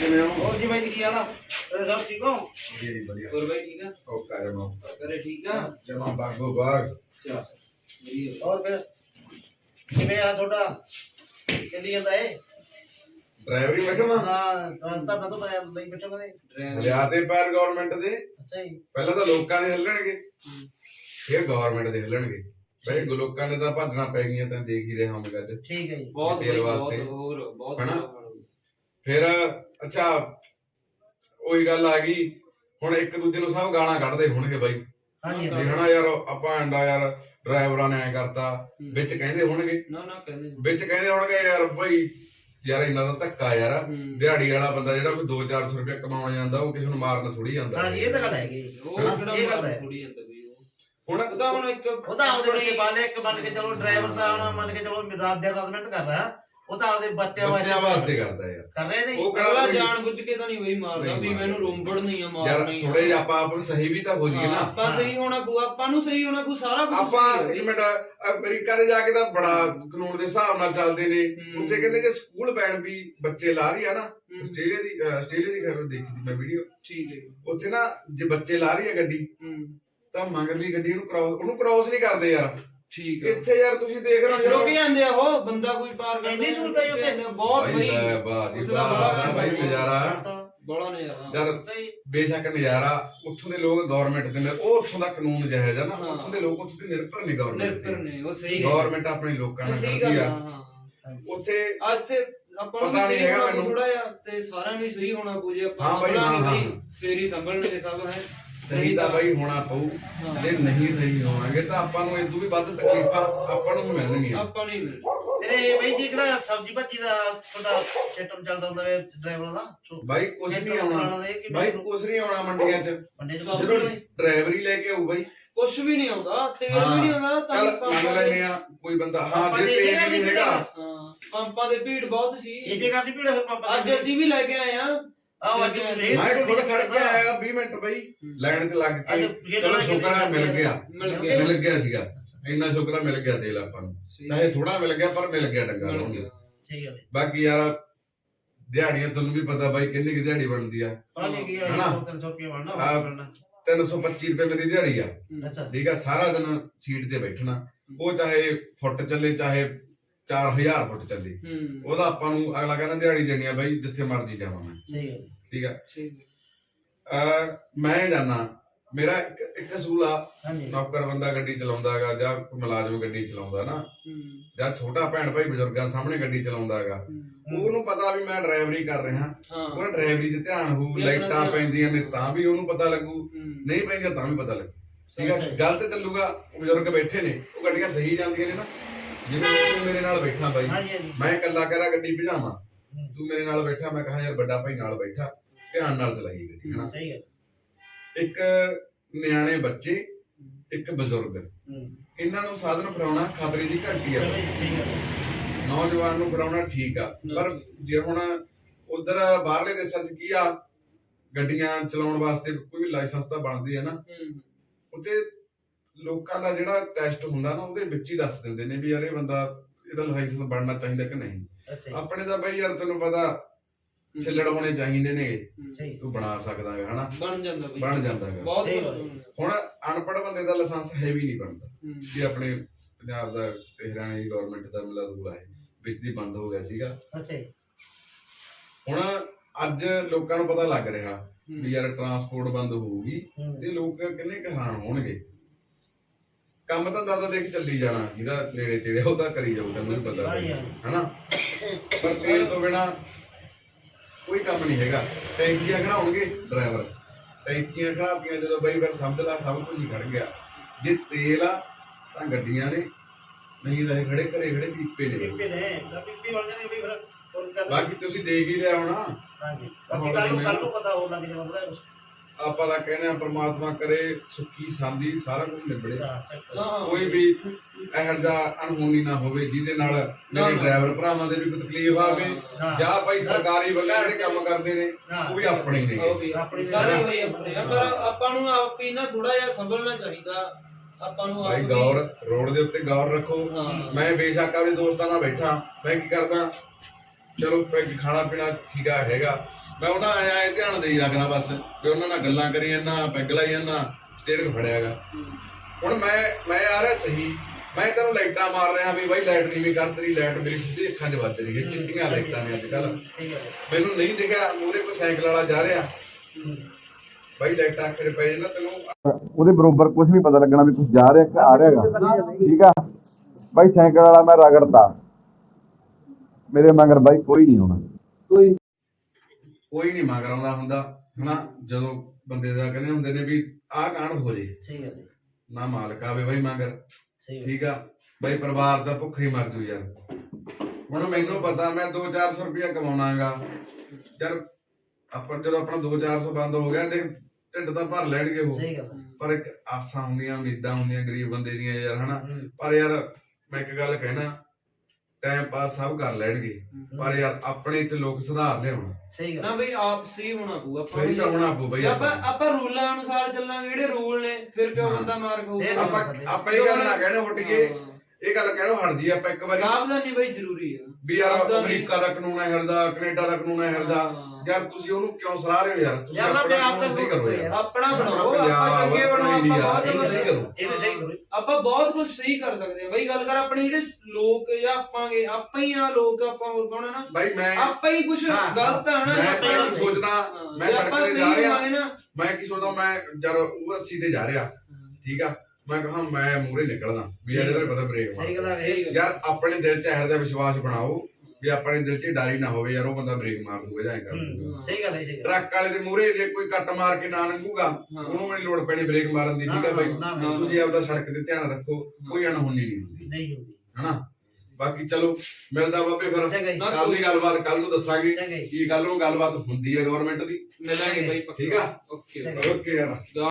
ਕਿਵੇਂ ਹੋ? ਹੋਰ ਜੀ ਬਾਈ ਕੀ ਹਾਲ ਆ? ਸਭ ਠੀਕ ਹੋ? ਜੀ ਵਧੀਆ। ਹੋਰ ਬਾਈ ਠੀਕ ਆ? ਓਕਾ ਜਮਾ ਘਰੇ ਠੀਕ ਆ? ਜਮਾ ਬਾਗੋ ਬਾਗ। ਵਧੀਆ। ਹੋਰ ਫਿਰ? ਕਿਵੇਂ ਆ ਤੁਹਾਡਾ? ਚੱਲੀ ਜਾਂਦਾ ਏ ਡਰਾਈਵਰੀ ਮੈਂ ਕਹਾਂ ਹਾਂ ਤਾਂ ਤਾਂ ਤਾਂ ਲਈ ਬੈਠੋ ਕਦੇ ਡਰਾਈਵਰ। ਲਿਆ ਤੇ ਪੈਰ ਗਵਰਨਮੈਂਟ ਦੇ। ਅੱਛਾ ਜੀ। ਪਹਿਲਾਂ ਤਾਂ ਲੋਕਾਂ ਦੇ ਹਿੱਲਣਗੇ। ਫਿਰ ਗਵਰਨਮੈਂਟ ਦੇ ਹਿੱਲਣਗੇ। ਬਈ ਲੋਕਾਂ ਨੇ ਤਾਂ ਭਾਜਣਾ ਪੈ ਗਈਆਂ ਤਾਂ ਦੇਖ ਹੀ ਰਿਹਾ ਹੋਵੇਗਾ ਅੱਜ। ਠੀਕ ਹੈ ਜੀ। ਬਹੁਤ। ਬਹੁਤ ਹੋਰ ਬਹੁਤ। ਫਿਰ ਅੱਛਾ ਉਹੀ ਗੱਲ ਆ ਗਈ ਹੁਣ ਇੱਕ ਦੂਜੇ ਨੂੰ ਸਭ ਗਾਲਾਂ ਕੱਢਦੇ ਹੋਣਗੇ ਬਾਈ ਹਾਂਜੀ ਵੀ। ਹਨਾ ਯਾਰ ਆਪਾਂ ਆਂਦਾ ਯਾਰ ਡਰਾਈਵਰਾਂ ਨੇ ਐ ਕਰਤਾ ਵਿੱਚ ਕਹਿੰਦੇ ਹੋਣਗੇ ਨਾ ਨਾ ਕਹਿੰਦੇ। ਵਿੱਚ ਕਹਿੰਦੇ ਹੋਣਗੇ ਯਾਰ ਬਈ ਯਾਰ ਇਹਨਾਂ ਦਾ ਧੱਕਾ ਯਾਰ। ਦਿਹਾੜੀ ਵਾਲਾ ਬੰਦਾ ਜਿਹੜਾ ਕੋਈ 2-400 ਰੁਪਏ ਕਮਾਉਣ ਜਾਂਦਾ ਉਹ ਕਿਸੇ ਨੂੰ ਮਾਰਨ ਥੋੜੀ ਜਾਂਦਾ ਹਾਂਜੀ ਇਹ ਤਾਂ ਗੱਲ ਹੈਗੀ ਉਹ? ਕਿਹੜਾ ਇਹ ਗੱਲ ਮਾਰ ਹੈ। ਥੋੜੀ ਜਾਂਦਾ ਹੁਣ ਉਹ ਤਾਂ ਹੁਣ ਇੱਕ ਉਹ ਤਾਂ ਆਪਦੇ ਬੱਚੇ ਪਾਲੇ ਇੱਕ ਮੰਨ ਕੇ ਚਲੋ ਡਰਾਈਵਰ ਤਾਂ ਹੁਣ ਮੰਨ ਕੇ ਚਲੋ ਰਾਤ ਦਿਨ ਰਾਤ ਮਿਹਨਤ ਕਰ ਰਿਹਾ ਉਹ ਤਾਂ ਆਪਦੇ ਬੱਚਿਆਂ ਬੱਚਿਆਂ ਵਾਸਤੇ ਕਰਦਾ ਯਾਰ। ਕਰ ਰਹੇ ਨੇ। ਉਹ ਕਿਹੜਾ ਜਾਣ ਬੁੱਝ ਕੇ ਤਾਂ ਨਹੀਂ ਬਈ ਮਾਰਦਾ ਵੀ ਮੈਨੂੰ। ਰੋਂਬੜ ਨਹੀਂ ਆ ਯਾਰ ਮਾਰਨਾ ਆ। ਥੋੜੇ ਜਿਹਾ ਆਪਾਂ ਆਪ ਸਹੀ ਵੀ ਤਾਂ ਹੋ ਜਾਈਏ ਹਾਂ, ਨਾ ਆਪਾਂ ਸਹੀ ਹੋਣਾ ਪਊ ਆਪਾਂ ਨੂੰ ਸਹੀ ਹੋਣਾ ਪਊ ਸਾਰਾ ਕੁਝ ਆਪਾਂ ਇੱਕ ਮਿੰਟ ਅਮਰੀਕਾ ਦੇ ਜਾ ਕੇ ਤਾਂ ਬੜਾ ਕਾਨੂੰਨ ਦੇ ਹਿਸਾਬ ਨਾਲ ਚੱਲਦੇ ਨੇ। ਉੱਥੇ ਕਹਿੰਦੇ ਜੇ ਸਕੂਲ ਬੈਨ ਵੀ ਬੱਚੇ ਲਾ ਰਹੀ ਆ ਨਾ ਆਸਟ੍ਰੇਲੀਆ ਦੀ ਆਸਟ੍ਰੇਲੀਆ ਦੀ ਖਬਰ ਦੇਖੀ ਸੀ ਮੈਂ ਵੀਡੀਓ ਠੀਕ ਹੈ। ਉੱਥੇ ਨਾ ਜੇ ਬੱਚੇ ਲਾ ਰਹੀ ਆ ਗੱਡੀ ਤਾਂ ਮਗਰਲੀ ਗੱਡੀ ਨੂੰ ਕ੍ਰਾਸ ਉਹਨੂੰ ਕ੍ਰਾਸ ਨਹੀਂ ਕਰਦੇ ਯਾਰ। ਠੀਕ ਹੈ ਇੱਥੇ ਯਾਰ ਤੁਸੀਂ ਦੇਖ ਰਹੇ ਹੋ ਰੁਕ ਯਾਰ ਜਾਂਦੇ ਆ ਉਹ ਬੰਦਾ ਕੋਈ ਪਾਰ ਕਰਦਾ ਇੰਨੀ ਸਹੂਲਤ ਹੈ ਜੀ ਉੱਥੇ? ਬਹੁਤ ਬਈ ਲੈ ਵਾਹ ਜੀ ਉੱਥੇ ਦਾ ਵਾਹ ਬੜਾ ਭਾਈ ਕੰਮ ਨਜ਼ਾਰਾ। ਬੜਾ ਨਜ਼ਾਰਾ। ਯਾਰ ਸਹੀ। ਬੇਸ਼ੱਕ ਨਜ਼ਾਰਾ ਉੱਥੋਂ ਦੇ ਲੋਕ ਗਵਰਨਮੈਂਟ ਦੇ ਨੇ ਉਹ ਉੱਥੋਂ ਦਾ ਕਾਨੂੰਨ ਜਿਹਾ ਹੈ ਨਾ ਹਾਂ। ਉੱਥੋਂ ਦੇ ਲੋਕ ਉੱਥੋਂ ਦੇ ਨਿਰਭਰ ਨੇ ਗਵਰਨਮੈਂਟ ਨਿਰਭਰ ਨੇ ਉਹ ਸਹੀ ਗੱਲ ਗਵਰਨਮੈਂਟ ਆਪਣੇ ਲੋਕਾਂ ਨਾਲ ਸਹੀ ਕਰਦੀ ਗੱਲ ਆ। ਆ ਹਾਂ ਉੱਥੇ ਅੱਜ ਤੇ ਆਪਾਂ ਨੂੰ ਪਤਾ ਵੀ ਨਹੀਂ ਸਹੀ ਹੈਗਾ ਹੋਣਾ ਮੈਨੂੰ। ਥੋੜਾ ਜਿਹਾ ਤੇ ਸਾਰਿਆਂ ਨੂੰ ਵੀ ਸਹੀ ਹੋਣਾ ਪਊ ਜੇ ਆਪਾਂ ਹਾਂ ਬਾਈ, ਸੰਭਲਾਂਗੇ ਹਾਂ, ਬਈ, ਹਾਂ। ਫੇਰ ਹੀ ਸੰਭਲਣਗੇ ਸਭ ਹੈ। ਸਹੀ ਤਾਂ ਬਾਈ ਹੋਣਾ ਪਊ। ਜੇ ਨਹੀਂ ਸਹੀ ਹੋਵਾਂਗੇ ਤਾਂ ਆਪਾਂ ਨੂੰ ਇਹ ਤੋਂ ਵੀ ਵੱਧ ਤਕਲੀਫਾਂ ਆਪਾਂ ਨੂੰ ਵੀ ਮਿਲਣਗੀਆਂ। ਆਪਾਂ ਨਹੀਂ ਤੇਰੇ ਬਈ ਜੀ ਕਿਹੜਾ ਸਬਜ਼ੀ ਭਾਜੀ ਦਾ ਤੁਹਾਡਾ ਸਿਸਟਮ ਚੱਲਦਾ ਹੁੰਦਾ ਵੇ ਡਰਾਈਵਰ ਦਾ ਬਾਈ ਕੁਛ ਨਹੀਂ ਆਉਣਾ ਦੇ ਬਾਈ ਕੁਛ ਨਹੀਂ ਆਉਣਾ ਮੰਡੀਆਂ 'ਚ। ਜਦੋਂ ਲੈ ਕੇ ਆਊ ਬਾਈ। ਕੁਛ ਵੀ ਨਹੀਂ ਆਉਂਦਾ ਤੇਲ। ਵੀ ਨਹੀਂ ਆਉਂਦਾ ਤਾਂ ਮੰਨ ਦੇ- ਲੈਨੇ ਆ ਕੋਈ ਬੰਦਾ ਹਾਂ ਜੇ ਦੇ ਤੇਲ ਨਹੀਂ ਹੈਗਾ। ਹਾਂ ਪੰਪਾਂ ਦੇ ਭੀੜ ਬਹੁਤ ਸੀ। ਇਹ ਜੇ ਕਰਦੀ ਭੀੜ ਫਿਰ ਪਾਪਾ ਅੱਜ ਅਸੀਂ ਵੀ ਲੈ ਕੇ ਆਏ ਆ ਆਓ ਅੱਜ ਮੈਂ ਖੁਦ ਖੜ ਕੇ ਆਇਆ 20 ਮਿੰਟ ਬਈ ਲਾਈਨ 'ਚ ਲੱਗ ਕੇ ਇਹ ਚਲੋ ਸ਼ੁਕਰ ਆ ਮਿਲ ਗਿਆ। ਮਿਲ ਗਿਆ। ਸੀਗਾ। ਇੰਨਾ ਸ਼ੁਕਰ ਆ ਮਿਲ ਗਿਆ ਤੇਲ ਆਪਾਂ ਨੂੰ। ਚਾਹੇ ਥੋੜਾ ਮਿਲ ਗਿਆ ਪਰ ਮਿਲ ਗਿਆ ਡੰਗਾ ਨੂੰ ਗਿਆ। ਸਹੀ ਗੱਲ ਹੈ। ਬਾਕੀ ਯਾਰ ਦਿਹਾੜੀਆਂ ਤੁਹਾਨੂੰ ਵੀ ਪਤਾ ਬਾਈ ਕਿੰਨੀ ਕਿ ਦਿਹਾੜੀ ਬਣਦੀ ਆ। ਪਾਣੀ ਕੀ ਹੈ ਹਨਾ? 300 ਰੁਪਏ ਬਣਨਾ ਆਹ, ਹੋਰ ਬਣਨਾ। 325 ਰੁਪਏ ਮੇਰੀ ਦਿਹਾੜੀ ਆ। ਅੱਛਾ। ਠੀਕ ਆ ਸਾਰਾ ਦਿਨ ਸੀਟ ਤੇ ਬੈਠਣਾ। ਉਹ ਚਾਹੇ ਫੁੱਟ ਚੱਲੇ ਚਾਹੇ 4000 ਫੁੱਟ ਚੱਲੇ। ਹੂੰ। ਉਹਦਾ ਆਪਾਂ ਨੂੰ ਅਗਲਾ ਕਹਿੰਦਾ ਦਿਹਾੜੀ ਦੇਣੀ ਆ ਬਾਈ ਜਿੱਥੇ ਮਰਜ਼ੀ ਜਾਵਾਂ ਮੈਂ। ਗੱਲ। ਹੈ। ਠੀਕ ਆ? ਠੀਕ ਮੈਂ ਜਾਣਾ ਮੇਰਾ ਇੱਕ ਇੱਕ ਅਸੂਲ ਆ ਹਾਂਜੀ। ਨੌਕਰ ਬੰਦਾ ਗੱਡੀ ਚਲਾਉਂਦਾ ਹੈਗਾ ਜਾਂ ਕੋਈ ਮੁਲਾਜ਼ਮ ਗੱਡੀ ਚਲਾਉਂਦਾ ਨਾ ਹੂੰ। ਜਾਂ ਛੋਟਾ ਭੈਣ ਭਾਈ ਬਜ਼ੁਰਗਾਂ ਸਾਹਮਣੇ ਗੱਡੀ ਚਲਾਉਂਦਾ ਹੈਗਾ ਹੂੰ। ਉਹਨੂੰ ਪਤਾ ਵੀ ਮੈਂ ਡਰਾਈਵਰੀ ਕਰ ਰਿਹਾ। ਹਾਂ। ਉਹਦਾ ਡਰਾਈਵਰੀ 'ਚ ਧਿਆਨ ਹੋਊ ਆਪਣਾ ਲਾਈਟਾਂ ਧਿਆਨ- ਪੈਂਦੀਆਂ ਨੇ ਤਾਂ ਵੀ ਉਹਨੂੰ ਪਤਾ ਲੱਗੂ। ਹੂੰ। ਨਹੀਂ ਪੈਂਦੀਆਂ ਤਾਂ ਵੀ ਪਤਾ ਲੱਗੂ। ਠੀਕ ਆ? ਸਹੀ। ਗਲਤ ਚੱਲੂਗਾ ਉਹ ਬਜ਼ੁਰਗ ਬੈਠੇ ਨੇ ਉਹ ਗੱਡੀਆਂ ਸਹੀ ਜਾਂਦੀਆਂ ਨੇ ਨਾ। ਜਿਵੇਂ ਤੂੰ ਮੇਰੇ ਨਾਲ ਬੈਠਾ ਬਾਈ ਹਾਂਜੀ ਹਾਂਜੀ। ਮੈਂ ਇਕੱਲਾ ਕਰਾਂ ਗੱਡੀ ਭਜਾਵਾਂ ਹੂੰ। ਤੂੰ ਮੇਰੇ ਨਾਲ ਬੈਠਾ ਮੈਂ ਕਹਾਂ ਯਾਰ ਵੱਡਾ ਭਾਈ ਨਾਲ ਬੈਠਾ ਧਿਆਨ ਨਾਲ ਚਲਾਈ ਗੱਡੀ ਹਨਾ? ਸਹੀ ਗੱਲ। ਇੱਕ ਨਿਆਣੇ ਬੱਚੇ ਇੱਕ ਬਜ਼ੁਰਗ। ਹੂੰ। ਇਹਨਾਂ ਨੂੰ ਸਾਧਨ ਫੜਾਉਣਾ ਖਤਰੇ ਦੀ ਘੰਟੀ ਆ। ਸਹੀ ਗੱਲ ਹੈ। ਨੌਜਵਾਨ ਨੂੰ ਫੜਾਉਣਾ ਠੀਕ ਆ ਪਰ ਜੇ ਹੁਣ ਉਧਰ ਬਾਹਰਲੇ ਦੇਸ਼ਾਂ 'ਚ ਕੀ ਆ ਗੱਡੀਆਂ ਚਲਾਉਣ ਵਾਸਤੇ ਕੋਈ ਵੀ ਲਾਇਸੈਂਸ ਤਾਂ ਬਣਦੀ ਹੈ ਨਾ ਹੂੰ। ਉੱਥੇ ਲੋਕਾਂ ਦਾ ਜਿਹੜਾ ਟੈਸਟ ਹੁੰਦਾ ਨਾ ਉਹਦੇ ਵਿੱਚ ਹੀ ਦੱਸ ਦਿੰਦੇ ਨੇ ਵੀ ਯਾਰ ਇਹ ਬੰਦਾ ਇਹਦਾ ਲਾਇਸੈਂਸ ਬਣਨਾ ਚਾਹੀਦਾ ਕਿ ਨਹੀਂ। ਆਪਣੇ ਤਾਂ ਬਈ ਯਾਰ ਤੈਨੂੰ ਪਤਾ ਛਿੱਲੜ ਹੋਣੇ ਚਾਹੀਦੇ ਨੇ। ਤੂੰ ਬਣਾ ਸਕਦਾ ਹੈ ਹਨਾ? ਬਣ ਜਾਂਦਾ ਬਈ। ਬਣ ਜਾਂਦਾ ਹੈਗਾ। ਬਹੁਤ। ਹੁਣ ਅਨਪੜ੍ਹ ਬੰਦੇ ਦਾ ਲਾਇਸੈਂਸ ਹੈ ਵੀ ਨਹੀਂ ਬਣਦਾ। ਹੂੰ। ਕਿ ਆਪਣੇ ਪੰਜਾਬ ਦਾ ਤੇ ਹਰਿਆਣਾ ਦੀ ਗਵਰਨਮੈਂਟ ਦਾ ਮਿਲਾ ਰੂਲ ਹੈ ਵਿੱਚ ਦੀ ਬੰਦ ਹੋ ਗਿਆ ਸੀਗਾ। ਅੱਛਾ ਹੁਣ ਅੱਜ ਲੋਕਾਂ ਨੂੰ ਪਤਾ ਲੱਗ ਰਿਹਾ ਵੀ ਯਾਰ ਟਰਾਂਸਪੋਰਟ ਬੰਦ ਹੋਊਗੀ ਹੂੰ। ਤੇ ਲੋਕ ਕਿੰਨੇ ਹੈਰਾਨ ਹੋਣਗੇ। ਕੰਮ ਤਾਂ ਦਾਦਾ ਦੇਖ ਚੱਲੀ ਜਾਣਾ ਜਿਹਦਾ ਨੇੜੇ ਤੇੜੇ ਆ, ਉਹ ਤਾਂ ਕਰੀ ਜਾਊ ਤੈਨੂੰ ਵੀ ਪਤਾ। ਹਨਾ ਪਰ ਤੇਲ ਤੋਂ ਬਿਨਾ ਕੋਈ ਕੰਮ ਨਹੀਂ ਹੈਗਾ। ਟੈਂਕੀਆਂ ਖੜਾਉਣਗੇ ਡਰਾਈਵਰ। ਟੈਂਕੀਆਂ ਖੜਾਤੀਆਂ ਜਦੋਂ ਬਈ ਫਿਰ ਸਮਝ ਲਾ ਸਭ ਕੁਝ ਹੀ ਖੜ ਗਿਆ। ਜੇ ਤੇਲ ਆ ਤਾਂ ਗੱਡੀਆਂ ਨੇ। ਨਹੀਂ ਤਾਂ ਇਹ ਖੜੇ ਘਰੇ ਖੜੇ ਪੀਪੇ ਨੇ। ਪੀਪੇ ਨੇ ਤਾਂ ਪੀਪੇ ਬਣ ਜਾਣਗੇ ਵੀ ਫਿਰ ਹੋਰ ਕਰ ਬਾਕੀ ਤੁਸੀਂ ਦੇਖ ਹੀ ਲਿਆ ਹੋਣਾ। ਹਾਂਜੀ। ਬਾਕੀ ਕੱਲ ਨੂੰ ਕੱਲ ਨੂੰ। ਪਤਾ ਹੋਣ ਜਾਣਾ ਥੋੜਾ ਆਪਾਂ ਤਾਂ ਕਹਿੰਦੇ ਆ ਪ੍ਰਮਾਤਮਾ ਕਰੇ ਸੁੱਖੀ ਸਾਂਦੀ ਸਾਰਾ ਕੁਝ ਨਿਬੜੇ। ਕੋਈ ਵੀ ਇਹੋ ਜਿਹਾ ਅਣਹੋਣੀ ਨਾ ਹੋਵੇ ਜਿਹਦੇ ਨਾਲ ਮੇਰੇ। ਡਰਾਈਵਰ ਭਰਾਵਾਂ ਦੇ ਵੀ ਕੋਈ ਤਕਲੀਫ ਆਵੇ। ਜਾਂ ਭਾਈ ਸਰਕਾਰੀ ਬੰਦੇ ਜਿਹੜੇ ਕੰਮ ਕਰਦੇ ਨੇ। ਉਹ ਵੀ ਆਪਣੇ ਨੇ। ਸਾਰੇ ਆਪਣੇ ਆ, ਪਰ ਆਪਾਂ ਨੂੰ ਆਪ ਹੀ ਨਾ ਥੋੜਾ ਜਿਹਾ ਸੰਭਲਣਾ ਚਾਹੀਦਾ। ਆਪਾਂ ਨੂੰ ਭਾਈ ਆਪ ਗੌਰ ਰੋਡ ਦੇ ਉੱਤੇ ਗੌਰ ਰੱਖੋ। ਹਾਂ। ਮੈਂ ਬੇਸ਼ੱਕ ਆਪਣੇ ਦੋਸਤਾਂ ਨਾਲ ਬੈਠਾ। ਮੈਂ ਕੀ ਕਰਦਾ? ਚਲੋ ਪੈਗ ਖਾਣਾ ਪੀਣਾ ਠੀਕ ਆ ਹੈਗਾ। ਮੈਂ ਉਹਨਾਂ ਆਇਆ ਇਹ ਧਿਆਨ ਦੇਈ ਰੱਖਣਾ ਬਸ ਵੀ ਉਹਨਾਂ ਨਾਲ ਗੱਲਾਂ ਕਰੀ ਜਾਂਦਾ ਪੈਗ ਲਾਈ ਜਾਂਦਾ ਸਟੇਰਿੰਗ ਫੜਿਆਗਾ ਹੁਣ ਮੈਂ ਮੈਂ ਆ ਰਿਹਾ ਸਹੀ। ਮੈਂ ਤੈਨੂੰ ਲਾਈਟਾਂ ਮਾਰ ਰਿਹਾ ਵੀ ਬਾਈ ਲਾਈਟ ਨਹੀਂ ਵੀ ਕਰ ਤੇਰੀ ਲਾਈਟ ਮੇਰੀ ਸਿੱਧੀ ਅੱਖਾਂ 'ਚ ਵੱਜ ਰਹੀ ਹੈ ਚਿੱਟੀਆਂ ਲਾਈਟਾਂ ਨੇ ਅੱਜ ਕੱਲ ਮੈਨੂੰ ਨਹੀਂ ਦਿਖਿਆ ਮੂਰੇ ਕੋਈ ਸਾਈਕਲ ਵਾਲਾ ਜਾ ਰਿਹਾ। ਬਾਈ ਲਾਈਟਾਂ ਅੱਖੇ ਪੈ ਜਾਂਦਾ ਤੈਨੂੰ। ਉਹਦੇ ਬਰੋਬਰ ਕੁਝ ਨਹੀਂ ਪਤਾ ਲੱਗਣਾ ਵੀ ਕੁਝ ਜਾ ਰਿਹਾ ਕਿ ਆ ਰਿਹਾਗਾ ਠੀਕ ਆ? ਬਾਈ ਸਾਈਕਲ ਵਾਲਾ ਮੈਂ ਰਗੜਤਾ। ਮੇਰੇ ਮਗਰ ਬਾਈ ਕੋਈ ਨਹੀਂ ਹੋਣਾ। ਕੋਈ ਨਹੀਂ ਮੰਗ ਆਉਂਦਾ ਹੁੰਦਾ ਹਨਾ? ਜਦੋਂ ਬੰਦੇ ਦਾ ਕਹਿੰਦੇ ਹੁੰਦੇ ਨੇ ਵੀ ਆਹ ਕਾਂਡ ਹੋ ਜੇ। ਠੀਕ ਹੈ। ਜੀ ਨਾ ਮਾਲਕ ਆਵੇ ਬਾਈ ਮਗਰ। ਠੀਕ ਹੈ। ਠੀਕ ਆ? ਬਾਈ ਪਰਿਵਾਰ ਦਾ ਭੁੱਖਾ ਹੀ ਮਰ ਜੂ ਯਾਰ। ਹੁਣ ਮੈਨੂੰ ਪਤਾ ਮੈਂ 2-400 ਰੁਪਇਆ ਕਮਾਉਣਾਗਾ। ਯਾਰ ਆਪਾਂ ਜਦੋਂ ਆਪਣਾ 2-400 ਬੰਦ ਹੋ ਗਿਆ ਦੇਖ ਢਿੱਡ ਤਾਂ ਭਰ ਲੈਣਗੇ ਉਹ। ਸਹੀ ਗੱਲ ਹੈ। ਪਰ ਇੱਕ ਆਸਾਂ ਹੁੰਦੀਆਂ ਉਮੀਦਾਂ ਹੁੰਦੀਆਂ ਗਰੀਬ ਬੰਦੇ ਦੀਆਂ ਯਾਰ ਹਨਾ? ਹੂੰ। ਪਰ ਯਾਰ ਮੈਂ ਇੱਕ ਗੱਲ ਕਹਿਣਾ ਟਾਈਮ ਪਾਸ ਸਭ ਕਰ ਲੈਣਗੇ। ਪਰ ਯਾਰ ਆਪਣੇ ਚ ਲੋਕ ਸੁਧਾਰ ਲਿਆਉਣ। ਸਹੀ ਗੱਲ। ਨਾ ਬਈ ਆਪ ਸਹੀ ਹੋਣਾ ਪਊ ਆਪਾਂ ਸਹੀ ਤਾਂ ਹੋਣਾ ਪਊ ਬਈ ਜੇ ਆਪਾਂ ਆਪਾਂ। ਰੂਲਾਂ ਅਨੁਸਾਰ ਚੱਲਾਂਗੇ ਜਿਹੜੇ ਰੂਲ ਨੇ ਫਿਰ ਕਿਉਂ। ਬੰਦਾ ਮਾਰ ਖਾਊਗਾ? ਆਪਾਂ ਆਪਾਂ ਇਹ ਗੱਲ ਨਾ ਕਹਿਣਾ ਉੱਠ ਕੇ ਇਹ ਗੱਲ ਕਹਿਣੋ ਹਟ ਜੀ ਆਪਾਂ ਇੱਕ ਵਾਰੀ। ਸਾਵਧਾਨੀ ਬਈ ਜ਼ਰੂਰੀ ਆ ਵੀ ਯਾਰ ਅਮਰੀਕਾ ਦਾ ਕਾਨੂੰਨ ਹੈ ਹਰਦਾ ਕੈਨੇਡਾ ਦਾ ਕਾਨੂੰਨ ਹੈ ਹਰਦਾ। ਹਾਂ। ਯਾਰ ਤੁਸੀਂ ਉਹਨੂੰ ਕਿਉਂ ਸਲਾਹ ਰਹੇ ਹੋ ਯਾਰ? ਤੁਸੀਂ ਯਾਰ, ਆਪਣਾ ਆਪਣੇ ਆਪ ਕਾਨੂੰਨ ਦਾ ਸਹੀ ਕਰੋ ਯਾਰ। ਆਪਣਾ ਆਪਣਾ ਬਣਾਓ ਆਪਾਂ ਚੰਗੇ ਬਣੋ ਆਪਣਾ ਆਪਾਂ ਬਹੁਤ ਇਹਨੂੰ ਸਹੀ ਕਰੋ। ਇਹ ਵੀ ਸਹੀ ਕਰੋ ਆਪਾਂ ਬਹੁਤ ਕੁਝ ਸਹੀ ਕਰ ਸਕਦੇ ਹਾਂ। ਬਈ ਗੱਲ ਕਰ ਆਪਣੇ ਜਿਹੜੇ ਲੋਕ ਜਾਂ ਆਪਾਂਗੇ ਆਪਾਂ ਹੀ ਆ ਲੋਕ ਆਪਾਂ ਹੋਰ ਕੌਣ ਆ ਨਾ? ਬਾਈ ਮੈਂ ਆਪਾਂ ਹੀ ਕੁਝ ਹਾਂ, ਗਲਤ ਆ ਨਾ ਮੈਂ ਹੀ- ਸੋਚਦਾ ਹਾਂ, ਮੈਂ ਸੜਕ ਤੇ ਜਾ ਰਿਹਾ ਮੈਂ ਕੀ ਸੋਚਦਾ ਮੈਂ ਜਦ ਉਹ 80 ਤੇ ਜਾ ਰਿਹਾ। ਠੀਕ ਆ? ਮੈਂ ਕਹਾਂ ਮੈਂ ਮੂਰੇ ਨਿਕਲਦਾ ਵੀ ਯਾਰ ਇਹਦਾ ਪਤਾ ਬ੍ਰੇਕ ਸਹੀ ਗੱਲ ਮਾਰ ਹੈ ਸਹੀ ਗੱਲ। ਯਾਰ ਆਪਣੇ ਦਿਲ 'ਚ ਇਹੋ ਜਿਹਾ ਵਿਸ਼ਵਾਸ ਬਣਾਓ ਵੀ ਆਪਣੇ ਦਿਲ 'ਚ ਡਰ ਹੀ ਨਾ ਹੋਵੇ ਯਾਰ ਉਹ ਬੰਦਾ ਬ੍ਰੇਕ ਮਾਰ ਦੂਗਾ ਜਾਂ ਐਂ ਕਰ ਦੂਗਾ। ਸਹੀ ਗੱਲ ਹੈ ਸਹੀ ਗੱਲ ਟਰੱਕ ਵਾਲੇ ਦੇ ਮੂਹਰੇ ਜੇ ਕੋਈ ਕੱਟ ਮਾਰ ਕੇ ਨਾ ਲੰਘੂਗਾ ਹਾਂ। ਉਹਨੂੰ ਵੀ ਨੀ ਲੋੜ ਪੈਣੀ ਬ੍ਰੇਕ ਮਾਰਨ ਦੀ ਠੀਕ ਆ ਬਾਈ? ਨਾ, ਨਾ, ਤੁਸੀਂ ਆਪਦਾ ਸੜਕ ਤੇ ਧਿਆਨ ਰੱਖੋ ਕੋਈ ਅਣਹੋਣੀ ਨਹੀਂ ਹੁੰਦੀ। ਨਹੀਂ ਹੁੰਦੀ। ਹਨਾ? ਬਾਕੀ ਚਲੋ ਮਿਲਦਾ ਬਾਬੇ ਫਿਰ। ਚੰਗਾ ਜੀ। ਕੱਲ ਦੀ ਗੱਲਬਾਤ ਕੱਲ ਨੂੰ ਦੱਸਾਂਗੇ ਚੰਗਾ ਜੀ। ਕੀ ਕੱਲ ਨੂੰ ਗੱਲਬਾਤ ਹੁੰਦੀ ਹੈ ਗਵਰਨਮੈਂਟ ਦੀ। ਮਿਲਾਂਗੇ ਬਈ ਪੱਕਾ ਠੀਕ ਆ? ਓਕੇ। ਓਕੇ ਯਾਰ।